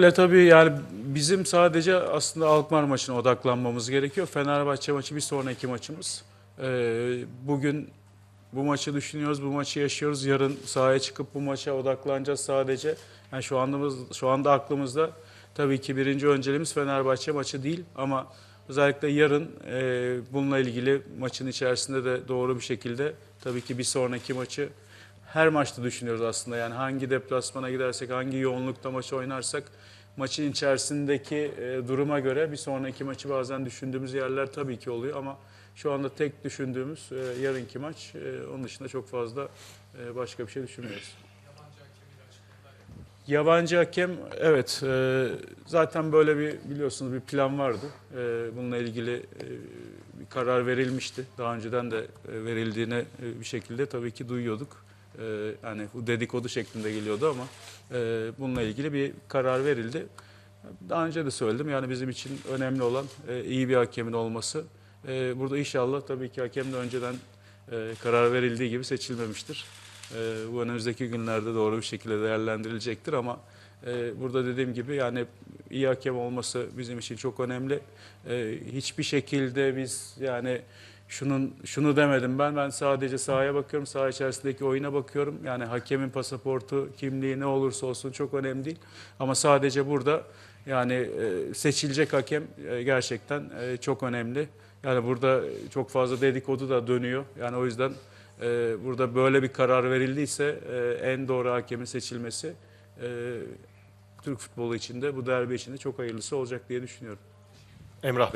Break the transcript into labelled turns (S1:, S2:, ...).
S1: Öyle tabii yani bizim sadece aslında Alkmaar maçına odaklanmamız gerekiyor. Fenerbahçe maçı bir sonraki maçımız. Ee, bugün bu maçı düşünüyoruz, bu maçı yaşıyoruz. Yarın sahaya çıkıp bu maça odaklanacağız sadece. Yani şu andımız, şu anda aklımızda tabii ki birinci önceliğimiz Fenerbahçe maçı değil ama özellikle yarın e, bununla ilgili maçın içerisinde de doğru bir şekilde tabii ki bir sonraki maçı her maçta düşünüyoruz aslında. Yani hangi deplasmana gidersek, hangi yoğunlukta maçı oynarsak maçın içerisindeki e, duruma göre bir sonraki maçı bazen düşündüğümüz yerler tabii ki oluyor ama şu anda tek düşündüğümüz e, yarınki maç. E, onun dışında çok fazla e, başka bir şey düşünmüyoruz. Yabancı hakem evet e, zaten böyle bir biliyorsunuz bir plan vardı. E, bununla ilgili e, bir karar verilmişti. Daha önceden de e, verildiğine e, bir şekilde tabii ki duyuyorduk. E, yani bu dedikodu şeklinde geliyordu ama e, bununla ilgili bir karar verildi. Daha önce de söyledim yani bizim için önemli olan e, iyi bir hakemin olması. E, burada inşallah tabii ki hakem de önceden e, karar verildiği gibi seçilmemiştir. E, bu önümüzdeki günlerde doğru bir şekilde değerlendirilecektir ama e, burada dediğim gibi yani iyi hakem olması bizim için çok önemli. E, hiçbir şekilde biz yani şunun şunu demedim ben. Ben sadece sahaya bakıyorum saha içerisindeki oyuna bakıyorum. Yani hakemin pasaportu kimliği ne olursa olsun çok önemli değil. Ama sadece burada yani e, seçilecek hakem e, gerçekten e, çok önemli. Yani burada çok fazla dedikodu da dönüyor. Yani o yüzden burada böyle bir karar verildiyse en doğru hakemin seçilmesi Türk futbolu içinde bu derbi içinde çok hayırlısı olacak diye düşünüyorum.
S2: Emrah Bey.